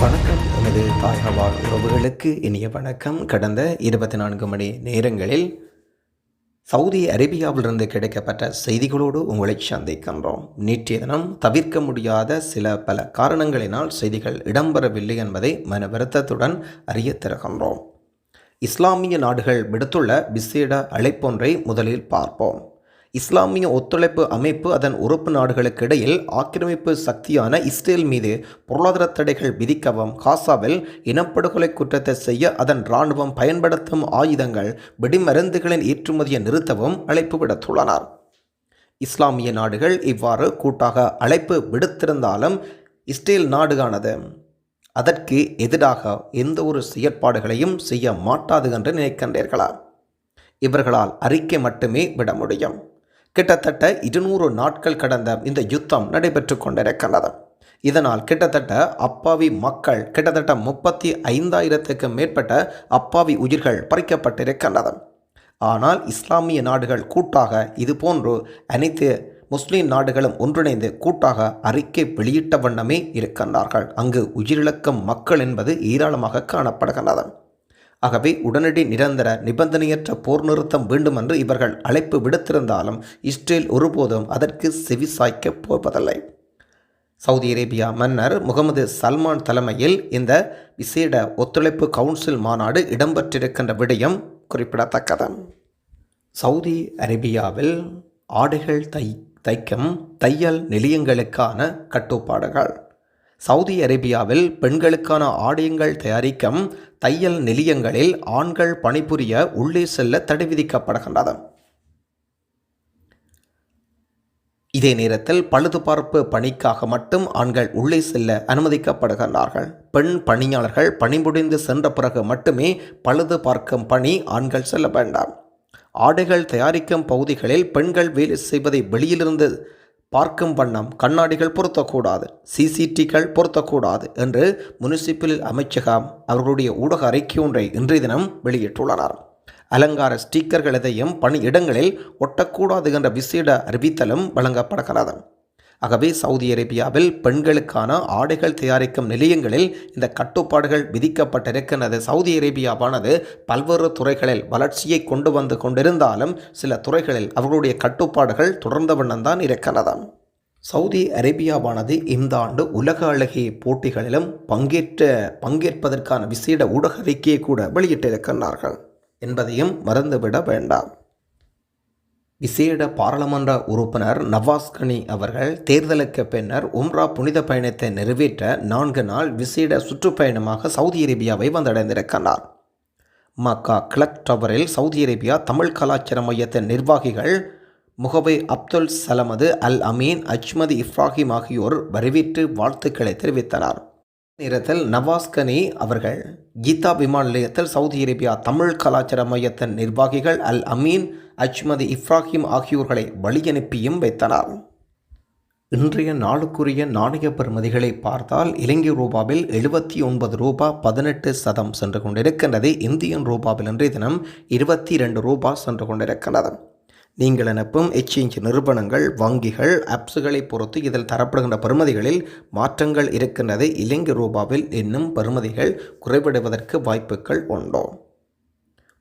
வணக்கம். எனது தாயகவாழ் உறவுகளுக்கு இனிய வணக்கம். கடந்த இருபத்தி நான்கு மணி நேரங்களில் சவுதி அரேபியாவிலிருந்து கிடைக்கப்பட்ட செய்திகளோடு உங்களை சந்திக்கின்றோம். நேற்றைய தினம் தவிர்க்க முடியாத சில பல காரணங்களினால் செய்திகள் இடம்பெறவில்லை என்பதை மன வருத்தத்துடன் அறிய தருகின்றோம் இஸ்லாமிய நாடுகள் விடுத்துள்ள விசேட அழைப்பொன்றை முதலில் பார்ப்போம். இஸ்லாமிய ஒத்துழைப்பு அமைப்பு அதன் உறுப்பு நாடுகளுக்கு இடையில் ஆக்கிரமிப்பு சக்தியான இஸ்ரேல் மீது பொருளாதார தடைகள் விதிக்கவும் காசாவில் இனப்படுகொலை குற்றத்தை செய்ய அதன் இராணுவம் பயன்படுத்தும் ஆயுதங்கள் வெடிமருந்துகளின் ஏற்றுமதியை நிறுத்தவும் அழைப்பு விடுத்துள்ளனர். இஸ்லாமிய நாடுகள் இவ்வாறு கூட்டாக அழைப்பு விடுத்திருந்தாலும் இஸ்ரேல் நாடுகானது அதற்கு எதிராக எந்த ஒரு செயற்பாடுகளையும் செய்ய மாட்டாது என்று நினைக்கின்றீர்களா? இவர்களால் அறிக்கை மட்டுமே விட முடியும். கிட்டத்தட்ட இருநூறு நாட்கள் கடந்த இந்த யுத்தம் நடைபெற்று கொண்டிருக்கிறது இதனால் கிட்டத்தட்ட அப்பாவி மக்கள் கிட்டத்தட்ட முப்பத்தி ஐந்தாயிரத்துக்கு மேற்பட்ட அப்பாவி உயிர்கள் பறிக்கப்பட்டிருக்கின்றது. ஆனால் இஸ்லாமிய நாடுகள் கூட்டாக இதுபோன்று அனைத்து முஸ்லீம் நாடுகளும் ஒன்றிணைந்து கூட்டாக அறிக்கை வெளியிட்ட வண்ணமே இருக்கின்றார்கள். அங்கு உயிரிழக்கும் மக்கள் என்பது ஏராளமாக காணப்படுகின்றது. ஆகவே உடனடி நிரந்தர நிபந்தனையற்ற போர் நிறுத்தம் வேண்டுமென்று இவர்கள் அழைப்பு விடுத்திருந்தாலும் இஸ்ரேல் ஒருபோதும் அதற்கு செவிசாய்க்கப் போவதில்லை. சவுதி அரேபியா மன்னர் முகமது சல்மான் தலைமையில் இந்த விசேட ஒத்துழைப்பு கவுன்சில் மாநாடு இடம்பெற்றிருக்கின்ற விடயம் குறிப்பிடத்தக்கது. சவுதி அரேபியாவில் ஆடைகள் தை தைக்கும் தையல் நிலையங்களுக்கான கட்டுப்பாடுகள். சவுதி அரேபியாவில் பெண்களுக்கான ஆடையங்கள் தயாரிக்கும் தையல் நிலையங்களில் ஆண்கள் பணிபுரிய உள்ளே செல்ல தடை விதிக்கப்படுகின்றது. இதே நேரத்தில் பழுதுபார்ப்பு பணிக்காக மட்டும் ஆண்கள் உள்ளே செல்ல அனுமதிக்கப்படுகின்றார்கள். பெண் பணியாளர்கள் பணிபுரிந்து சென்ற பிறகு மட்டுமே பழுது பார்க்கும் பணி ஆண்கள் செல்ல வேண்டாம். ஆடைகள் தயாரிக்கும் பகுதிகளில் பெண்கள் வேலை செய்வதை வெளியிலிருந்து பார்க்கும் வண்ணம் கண்ணாடிகள் பொருத்தக்கூடாது சிசிடிகள் பொருத்தக்கூடாது என்று முனிசிபல் அமைச்சகம் அவர்களுடைய ஊடக அறிக்கை ஒன்றை இன்றைய தினம் வெளியிட்டுள்ளனர். அலங்கார ஸ்டிக்கர்கள் எதையும் பணியிடங்களில் ஒட்டக்கூடாது என்ற விசேட அறிவித்தலும் வழங்கப்படுகிறது. ஆகவே சவுதி அரேபியாவில் பெண்களுக்கான ஆடைகள் தயாரிக்கும் நிலையங்களில் இந்த கட்டுப்பாடுகள் விதிக்கப்பட்டிருக்கின்றது. சவுதி அரேபியாவானது பல்வேறு துறைகளில் வளர்ச்சியை கொண்டு வந்து கொண்டிருந்தாலும் சில துறைகளில் அவர்களுடைய கட்டுப்பாடுகள் தொடர்ந்த வண்ணம்தான் இருக்கிறது. சவுதி அரேபியாவானது இந்த ஆண்டு உலக அழகி போட்டிகளிலும் பங்கேற்ற பங்கேற்பதற்கான விசேட ஊடக அறிக்கையை கூட வெளியிட்டிருக்கின்றார்கள் என்பதையும் மறந்துவிட வேண்டாம். விசேட பாராளுமன்ற உறுப்பினர் நவாஸ் கனி அவர்கள் தேர்தலுக்கு பின்னர் உம்ரா புனித பயணத்தை நிறைவேற்ற நான்கு நாள் விசேட சுற்றுப்பயணமாக சவுதி அரேபியாவை வந்தடைந்திருக்கிறார் மக்கா clock tower Saudi Arabia Tamil கலாச்சார மையத்தின் நிர்வாகிகள் முகவை அப்துல் சலமது அல் அமீன் அஜ்மது இப்ராஹிம் ஆகியோர் வரவேற்று வாழ்த்துக்களை தெரிவித்தனர். நேரத்தில் நவாஸ்கனி அவர்கள் கீதா விமான நிலையத்தில் சவுதி அரேபியா தமிழ் கலாச்சார மையத்தின் நிர்வாகிகள் அல் அமீன் அஜ்மது இப்ராஹிம் ஆகியோர்களை வழியனுப்பியும் வைத்தனர். இன்றைய நாளுக்குரிய நாணய பெறுமதிகளை பார்த்தால் இலங்கை ரூபாவில் எழுபத்தி ஒன்பது ரூபா பதினெட்டு சதம் சென்று கொண்டிருக்கின்றது. இந்தியன் ரூபாவில் இன்றைய தினம் இருபத்தி இரண்டு ரூபா சென்று கொண்டிருக்கின்றது. நீங்கள் அனுப்பும் எக்ஸ்சேஞ்ச் நிறுவனங்கள் வங்கிகள் ஆப்ஸுகளை பொறுத்து இதில் தரப்படுகின்ற பெறுமதிகளில் மாற்றங்கள் இருக்கின்றது. இலங்கை ரூபாவில் இன்னும் பெறுமதிகள் குறைவிடுவதற்கு வாய்ப்புகள் உண்டோ?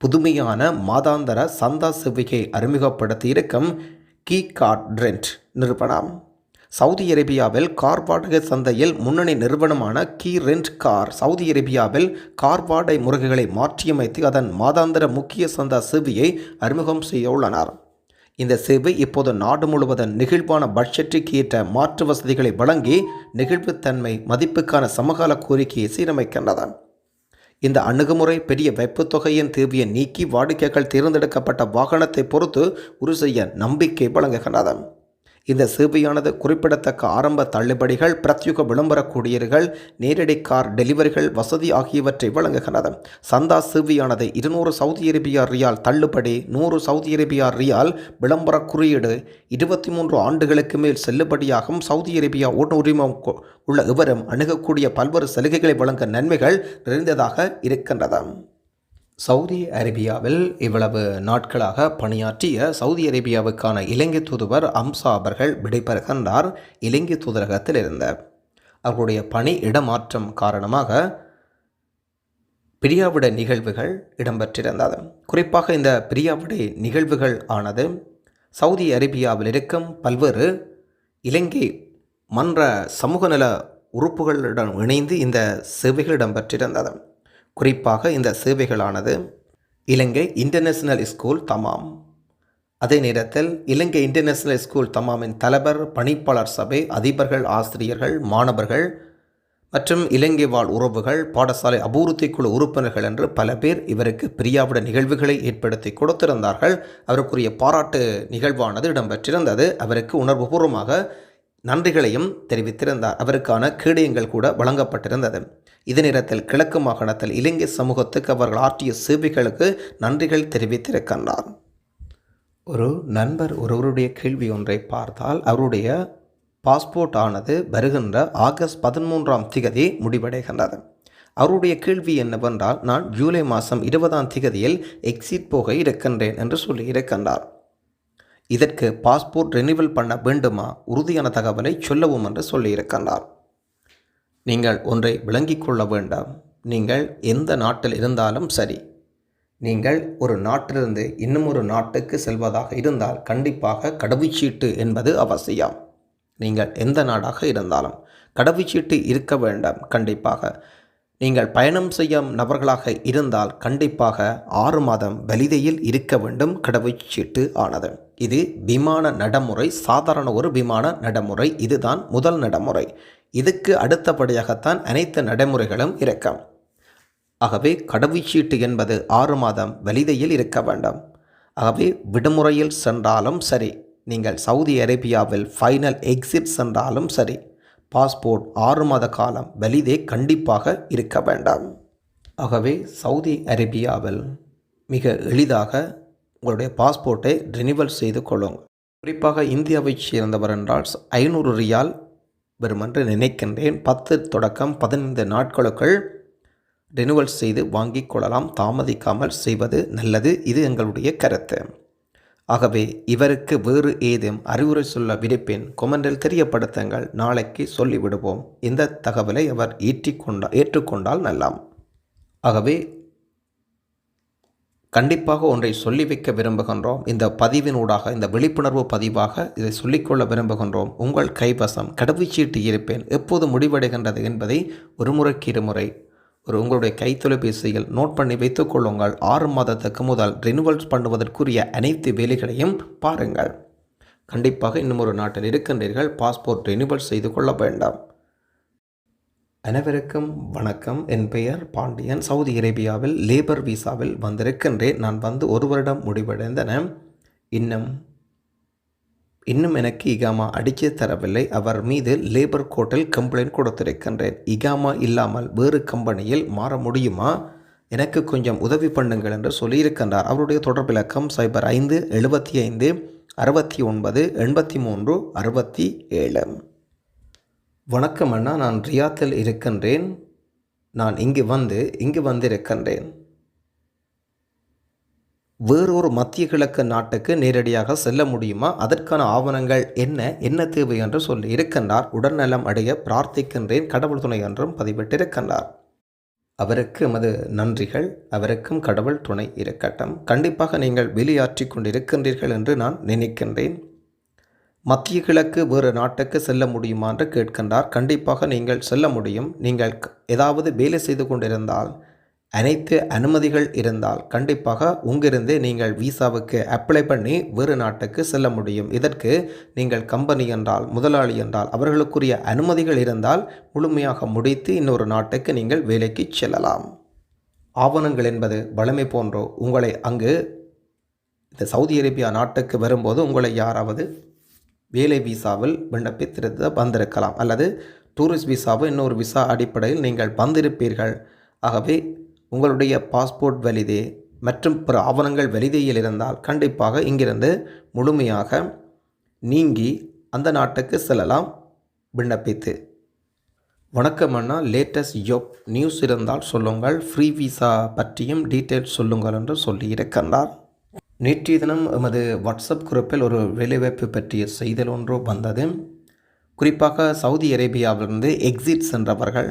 புதுமையான மாதாந்தர சந்தா செவ்விகை அறிமுகப்படுத்தி இருக்கும் கீ கார்ட்ரெண்ட் நிறுவனம். சவுதி அரேபியாவில் கார் வாடகை சந்தையில் முன்னணி நிறுவனமான கீ ரெண்ட் கார் சவுதி அரேபியாவில் கார் வாடகை முறைகளை மாற்றியமைத்து அதன் மாதாந்திர முக்கிய சந்தா சேவையை அறிமுகம் செய்யவுள்ளனர் இந்த சேவை இப்போது நாடு முழுவதும் நெகிழ்வான பட்ஜெட்டுக்கு ஏற்ற மாற்று வசதிகளை வழங்கி நெகிழ்வுத்தன்மை மதிப்புக்கான சமகால கோரிக்கையை சீரமைக்கின்றது. இந்த அணுகுமுறை பெரிய வைப்புத் தொகையின் தேவையை நீக்கி வாடிக்கைகள் தேர்ந்தெடுக்கப்பட்ட வாகனத்தை பொறுத்து உரு செய்ய நம்பிக்கை வழங்குகின்றது இந்த சேவையானது குறிப்பிடத்தக்க ஆரம்ப தள்ளுபடிகள் பிரத்யுக விளம்பர கூடியர்கள் நேரடி கார் டெலிவரிகள் வசதி ஆகியவற்றை வழங்குகிறது சந்தா சேவையானது இருநூறு சவுதி அரேபியா ரியால் தள்ளுபடி நூறு சவுதி அரேபியா ரியால் விளம்பர குறியீடு இருபத்தி மூன்று ஆண்டுகளுக்கு மேல் செல்லுபடியாகும் சவுதி அரேபியா ஓட்டு உரிமம் கொ- உள்ள இவரும் அணுகக்கூடிய பல்வேறு சலுகைகளை வழங்க நன்மைகள் நிறைந்ததாக இருக்கின்றன. சவுதி அரேபியாவில் இவ்வளவு நாட்களாக பணியாற்றிய சவுதி அரேபியாவுக்கான இலங்கை தூதுவர் அம்சா அவர்கள் விடைபெறுகின்றார் இலங்கை தூதரகத்தில் இருந்த. அவர்களுடைய பணி இடமாற்றம் காரணமாக பிரியாவிட நிகழ்வுகள் இடம்பெற்றிருந்தது. குறிப்பாக இந்த பிரியாவிடை நிகழ்வுகள் ஆனது சவுதி அரேபியாவில் இருக்கும் பல்வேறு இலங்கை மன்ற சமூக நல உறுப்புகளுடன் இணைந்து இந்த சேவைகள் இடம்பெற்றிருந்தது. குறிப்பாக இந்த சேவைகளானது இலங்கை இன்டர்நேஷனல் ஸ்கூல் தமாம். அதே நேரத்தில் இலங்கை இன்டர்நேஷனல் ஸ்கூல் தமாமின் தலைவர் பணிப்பாளர் சபை அதிபர்கள் ஆசிரியர்கள் மாணவர்கள் மற்றும் இலங்கை வாழ் உறவுகள் பாடசாலை அபூர்த்தி குழு உறுப்பினர்கள் என்று பல பேர் இவருக்கு பிரியாவிட நிகழ்வுகளை ஏற்படுத்தி கொடுத்திருந்தார்கள். அவருக்குரிய பாராட்டு நிகழ்வானது இடம்பெற்றிருந்தது. அவருக்கு உணர்வுபூர்வமாக நன்றிகளையும் தெரிவித்திருந்தார். அவருக்கான கேடயங்கள் கூட வழங்கப்பட்டிருந்தது. இது நேரத்தில் கிழக்கு மாகாணத்தில் இலங்கை சமூகத்துக்கு அவர்கள் ஆற்றிய சேவைகளுக்கு நன்றிகள் தெரிவித்திருக்கின்றார். ஒரு நண்பர் ஒருவருடைய கேள்வி ஒன்றை பார்த்தால் அவருடைய பாஸ்போர்ட் ஆனது வருகின்ற ஆகஸ்ட் பதிமூன்றாம் திகதி முடிவடைகின்றது. அவருடைய கேள்வி என்னவென்றால் நான் ஜூலை மாதம் இருபதாம் திகதியில் எக்ஸிட் போக இருக்கின்றேன் என்று சொல்லி இருக்கின்றார். இதற்கு பாஸ்போர்ட் ரெனிவல் பண்ண வேண்டுமா? உறுதியான தகவலை சொல்லவும் என்று சொல்லியிருக்கின்றார் நீங்கள் ஒன்றை விளங்கிக் கொள்ள வேண்டாம். நீங்கள் எந்த நாட்டில் இருந்தாலும் சரி. நீங்கள் ஒரு நாட்டிலிருந்து இன்னும் ஒரு நாட்டுக்கு செல்வதாக இருந்தால் கண்டிப்பாக கடவுச்சீட்டு என்பது அவசியம். நீங்கள் எந்த நாடாக இருந்தாலும் கடவுச்சீட்டு இருக்க வேண்டாம் கண்டிப்பாக. நீங்கள் பயணம் செய்யும் நபர்களாக இருந்தால் கண்டிப்பாக ஆறு மாதம் வலிதையில் இருக்க வேண்டும் கடவுச்சீட்டு ஆனது. இது விமான நடைமுறை சாதாரண ஒரு விமான நடைமுறை. இதுதான் முதல் நடைமுறை. இதுக்கு அடுத்தபடியாகத்தான் அனைத்து நடைமுறைகளும் இருக்கும். ஆகவே கடவுச்சீட்டு என்பது ஆறு மாதம் வலிதையில் இருக்க வேண்டும். ஆகவே விடுமுறையில் சென்றாலும் சரி நீங்கள் சவுதி அரேபியாவில் ஃபைனல் எக்ஸிட் சென்றாலும் சரி பாஸ்போர்ட் ஆறு மாத காலம் வலிதே கண்டிப்பாக இருக்க வேண்டாம். ஆகவே சவுதி அரேபியாவில் மிக எளிதாக உங்களுடைய பாஸ்போர்ட்டை ரினிவல் செய்து கொள்ளுங்கள். குறிப்பாக இந்தியாவைச் சேர்ந்தவர் என்றால் ஐநூறு ரியால் வரும் என்று நினைக்கின்றேன். பத்து தொடக்கம் பதினைந்து நாட்களுக்குள் ரினுவல் செய்து வாங்கிக் கொள்ளலாம். தாமதிக்காமல் செய்வது நல்லது. இது எங்களுடைய கருத்து. ஆகவே இவருக்கு வேறு ஏதும் அறிவுரை சொல்ல விடுப்பேன் கொமெண்டில் தெரியப்படுத்துங்கள். நாளைக்கு சொல்லிவிடுவோம். இந்த தகவலை அவர் ஏற்றிக்கொண்டா ஏற்றுக்கொண்டால் நல்லாம். ஆகவே கண்டிப்பாக ஒன்றை சொல்லி வைக்க விரும்புகின்றோம். இந்த பதிவினூடாக இந்த விழிப்புணர்வு பதிவாக இதை சொல்லிக்கொள்ள விரும்புகின்றோம். உங்கள் கைவசம் கடவுச்சீட்டு இருப்பேன். எப்போது முடிவடைகின்றது என்பதை ஒரு முறைக்கு இருமுறை ஒரு உங்களுடைய கைத்தொலைபேசியில் நோட் பண்ணி வைத்துக் கொள்ளுங்கள். ஆறு மாதத்துக்கு முதல் ரினுவல்ஸ் பண்ணுவதற்குரிய அனைத்து வேலைகளையும் பாருங்கள். கண்டிப்பாக இன்னும் ஒரு நாட்டில் இருக்கின்றீர்கள். பாஸ்போர்ட் ரினுவல் செய்து கொள்ள வேண்டாம். அனைவருக்கும் வணக்கம். என் பெயர் பாண்டியன். சவுதி அரேபியாவில் லேபர் விசாவில் வந்திருக்கின்றேன். நான் வந்து ஒரு வருடம் முடிவடைந்தன. இன்னும் இன்னும் எனக்கு இகாமா அடித்து தரவில்லை. அவர் மீது லேபர் கோர்ட்டில் கம்ப்ளைண்ட் கொடுத்திருக்கின்றேன். இகாமா இல்லாமல் வேறு கம்பெனியில் மாற முடியுமா? எனக்கு கொஞ்சம் உதவி பண்ணுங்கள் என்று சொல்லியிருக்கின்றார். அவருடைய தொடர்பிலக்கம் சைபர் ஐந்து எழுபத்தி ஐந்து அறுபத்தி ஒன்பது எண்பத்தி மூன்று அறுபத்தி ஏழு. வணக்கம் அண்ணா நான் ரியாத்தில் இருக்கின்றேன். நான் இங்கு வந்து இங்கு வந்திருக்கின்றேன். வேறொரு மத்திய கிழக்கு நாட்டுக்கு நேரடியாக செல்ல முடியுமா? அதற்கான ஆவணங்கள் என்ன? என்ன தேவை என்று சொல்லி இருக்கின்றார். உடல்நலம் அடைய பிரார்த்திக்கின்றேன். கடவுள் துணை என்றும் பதிவிட்டிருக்கின்றார். அவருக்கு எமது நன்றிகள். அவருக்கும் கடவுள் துணை இருக்கட்டும். கண்டிப்பாக நீங்கள் வெளியாற்றி கொண்டிருக்கின்றீர்கள் என்று நான் நினைக்கின்றேன். மத்திய கிழக்கு வேறு நாட்டுக்கு செல்ல முடியுமா என்று கேட்கின்றார். கண்டிப்பாக நீங்கள் செல்ல முடியும். நீங்கள் ஏதாவது வேலை செய்து கொண்டிருந்தால் அனைத்து அனுமதிகள் இருந்தால் கண்டிப்பாக உங்கிருந்தே நீங்கள் விசாவுக்கு அப்ளை பண்ணி வேறு நாட்டுக்கு செல்ல முடியும். இதற்கு நீங்கள் கம்பெனி என்றால் முதலாளி என்றால் அவர்களுக்குரிய அனுமதிகள் இருந்தால் முழுமையாக முடித்து இன்னொரு நாட்டுக்கு நீங்கள் வேலைக்கு செல்லலாம். ஆவணங்கள் என்பது வளமை போன்றோ உங்களை அங்கு இந்த சவுதி அரேபியா நாட்டுக்கு வரும்போது உங்களை யாராவது வேலை விசாவில் விண்ணப்பித்திருந்த வந்திருக்கலாம். அல்லது டூரிஸ்ட் விசாவை இன்னொரு விசா அடிப்படையில் நீங்கள் வந்திருப்பீர்கள். ஆகவே உங்களுடைய பாஸ்போர்ட் வலிதே மற்றும் பிற ஆவணங்கள் வலிதையில் இருந்தால் கண்டிப்பாக இங்கிருந்து முழுமையாக நீங்கி அந்த நாட்டுக்கு செல்லலாம். விண்ணப்பித்து. வணக்கம் அண்ணா. லேட்டஸ்ட் ஜாப் நியூஸ் இருந்தால் சொல்லுங்கள். ஃப்ரீ விசா பற்றியும் டீட்டெயில்ஸ் சொல்லுங்கள் என்று சொல்லியிருக்கின்றார். நேற்றைய தினம் எமது வாட்ஸ்அப் குரூப்பில் ஒரு வேலைவாய்ப்பு பற்றிய செய்தல் ஒன்று வந்தது. குறிப்பாக சவுதி அரேபியாவிலிருந்து எக்ஸிட் சென்றவர்கள்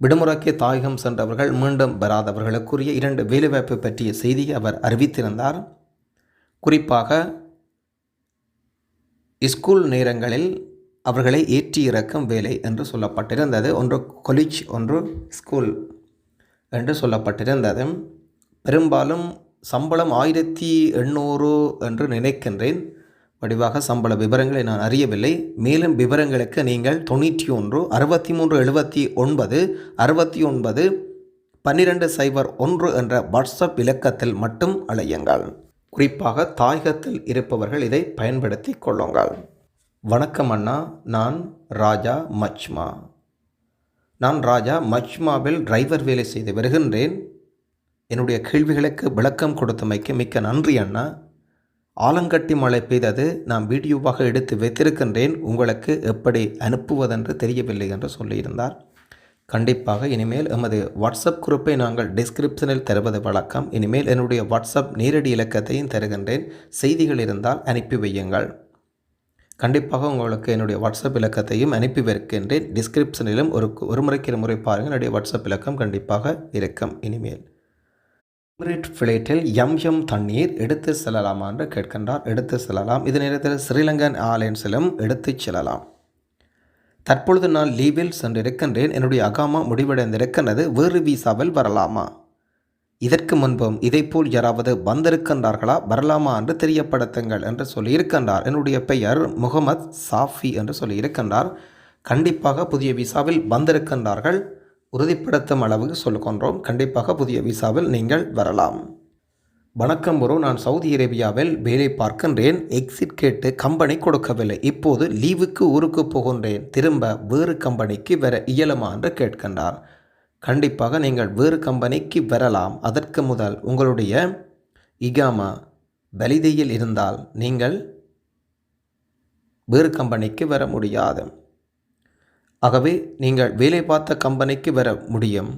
விடுமுறைக்கு தாயகம் சென்றவர்கள் மீண்டும் பெறாதவர்களுக்குரிய இரண்டு வேலைவாய்ப்பு பற்றிய செய்தியை அவர் அறிவித்திருந்தார். குறிப்பாக ஸ்கூல் நேரங்களில் அவர்களை ஏற்றி இறக்கும் வேலை என்று சொல்லப்பட்டிருந்தது. ஒன்று கொலிஜ் ஒன்று ஸ்கூல் என்று சொல்லப்பட்டிருந்தது. பெரும்பாலும் சம்பளம் ஆயிரத்தி எண்ணூறு என்று நினைக்கின்றேன். வடிவாக சம்பள விவரங்களை நான் அறியவில்லை. மேலும் விவரங்களுக்கு நீங்கள் தொண்ணூற்றி ஒன்று அறுபத்தி மூன்று எழுபத்தி ஒன்பது அறுபத்தி ஒன்பது பன்னிரெண்டு சைபர் ஒன்று என்ற வாட்ஸ்அப் இலக்கத்தில் மட்டும் அழையுங்கள். குறிப்பாக தாயகத்தில் இருப்பவர்கள் இதை பயன்படுத்தி கொள்ளுங்கள். வணக்கம் அண்ணா நான் ராஜா மச்மா. நான் ராஜா மச்மாவில் டிரைவர் வேலை செய்து வருகின்றேன். என்னுடைய கேள்விகளுக்கு விளக்கம் கொடுத்தமைக்கு மிக்க நன்றி அண்ணா. ஆலங்கட்டி மழை பெய்தது நான் வீடியோவாக எடுத்து வைத்திருக்கின்றேன். உங்களுக்கு எப்படி அனுப்புவதென்று தெரியவில்லை என்று சொல்லியிருந்தார். கண்டிப்பாக இனிமேல் எமது வாட்ஸ்அப் குரூப்பை நாங்கள் டிஸ்கிரிப்ஷனில் தருவது வழக்கம். இனிமேல் என்னுடைய வாட்ஸ்அப் நேரடி இலக்கத்தையும் தருகின்றேன். செய்திகள் இருந்தால் அனுப்பி வையுங்கள். கண்டிப்பாக உங்களுக்கு என்னுடைய வாட்ஸ்அப் இலக்கத்தையும் அனுப்பி வைக்கின்றேன். டிஸ்கிரிப்ஷனிலும் ஒரு ஒரு முறைக்கு முறை பாருங்கள். என்னுடைய வாட்ஸ்அப் இலக்கம் கண்டிப்பாக இருக்கும். இனிமேல் எமிரேட் ஃப்ளைட்டில் எம் எம் தண்ணீர் எடுத்து செல்லலாமா என்று கேட்கின்றார். எடுத்து செல்லலாம். இது நேரத்தில் ஸ்ரீலங்கன் ஏர்லைன்ஸிலும் எடுத்து செல்லலாம். தற்பொழுது நான் லீவில் சென்றிருக்கின்றேன். என்னுடைய அகாமா முடிவடைந்திருக்கின்றது. வேறு விசாவில் வரலாமா? இதற்கு முன்பும் இதைப்போல் யாராவது வந்திருக்கின்றார்களா? வரலாமா என்று தெரியப்படுத்துங்கள் என்று சொல்லியிருக்கின்றார். என்னுடைய பெயர் முகமது சாஃபி என்று சொல்லியிருக்கின்றார். கண்டிப்பாக புதிய விசாவில் வந்திருக்கின்றார்கள். உறுதிப்படுத்தும் அளவுக்கு சொல்லுகின்றோம். கண்டிப்பாக புதிய விசாவில் நீங்கள் வரலாம். வணக்கம் ப்ரோ நான் சவுதி அரேபியாவில் வேலை பார்க்கின்றேன். எக்ஸிட் கேட்டு கம்பெனி கொடுக்கவில்லை. இப்போது லீவுக்கு ஊருக்கு போகின்றேன். திரும்ப வேறு கம்பெனிக்கு வர இயலுமா என்று கேட்கின்றார். கண்டிப்பாக நீங்கள் வேறு கம்பெனிக்கு வரலாம். அதற்கு முதல் உங்களுடைய இகாமா வலிதையில் இருந்தால் நீங்கள் வேறு கம்பெனிக்கு வர முடியாது. ஆகவே நீங்கள் வேலை பார்த்த கம்பெனிக்கு வர முடியும்.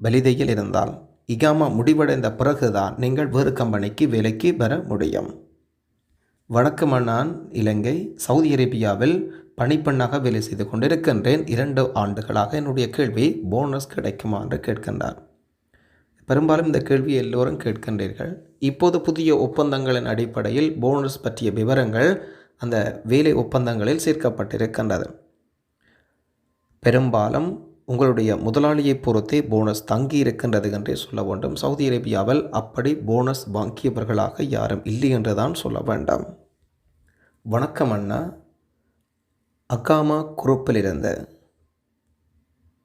வலிதையில் இருந்தால் இகாமா முடிவடைந்த பிறகுதான் நீங்கள் வேறு கம்பெனிக்கு வேலைக்கு வர முடியும். வணக்கம் நான் இலங்கை சவுதி அரேபியாவில் பணிப்பெண்ணாக வேலை செய்து கொண்டிருக்கின்றேன். இரண்டு ஆண்டுகளாக என்னுடைய கேள்வி போனஸ் கிடைக்குமா என்று கேட்கின்றார். பெரும்பாலும் இந்த கேள்வியை எல்லோரும் கேட்கின்றீர்கள். இப்போது புதிய ஒப்பந்தங்களின் அடிப்படையில் போனஸ் பற்றிய விவரங்கள் அந்த வேலை ஒப்பந்தங்களில் சேர்க்கப்பட்டிருக்கின்றது. பெரும்பாலும் உங்களுடைய முதலாளியை பொறுத்தே போனஸ் தங்கி இருக்கின்றது என்றே சொல்ல வேண்டும். சவுதி அரேபியாவில் அப்படி போனஸ் வாங்கியவர்களாக யாரும் இல்லை என்று தான் சொல்ல வேண்டாம். வணக்கம் அண்ணா. அகாமா குரூப்பிலிருந்து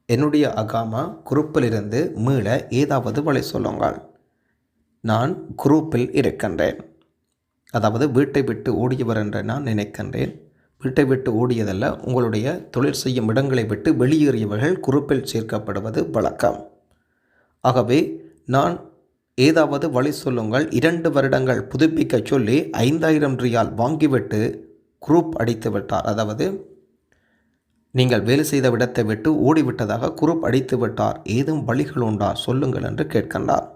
என்னுடைய அகாமா குரூப்பிலிருந்து மீள ஏதாவது வழி சொல்லுங்கள். நான் குரூப்பில் இருக்கின்றேன். அதாவது வீட்டை விட்டு ஓடியவர் என்று நான் நினைக்கின்றேன். வீட்டை விட்டு ஓடியதல்ல உங்களுடைய தொழில் செய்யும் இடங்களை விட்டு வெளியேறியவர்கள் குரூப்பில் சேர்க்கப்படுவது வழக்கம். ஆகவே நான் ஏதாவது வழி சொல்லுங்கள் இரண்டு வருடங்கள் புதுப்பிக்க சொல்லி ஐந்தாயிரம் ரியால் வாங்கிவிட்டு குரூப் அடித்து விட்டார். அதாவது நீங்கள் வேலை செய்த இடத்தை விட்டு ஓடிவிட்டதாக குரூப் அடித்து விட்டார். ஏதும் வழிகள் உண்டா? சொல்லுங்கள் என்று கேட்கின்றார்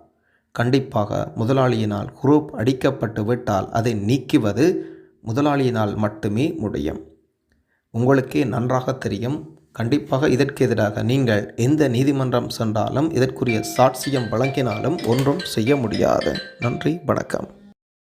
கண்டிப்பாக முதலாளியினால் குரூப் அடிக்கப்பட்டு விட்டால் அதை நீக்குவது முதலாளியினால் மட்டுமே முடியும். உங்களுக்கே நன்றாக தெரியும். கண்டிப்பாக இதற்கு எதிராக நீங்கள் எந்த நீதிமன்றம் சென்றாலும் இதற்குரிய சாட்சியம் வழங்கினாலும் ஒன்றும் செய்ய முடியாது. நன்றி வணக்கம்.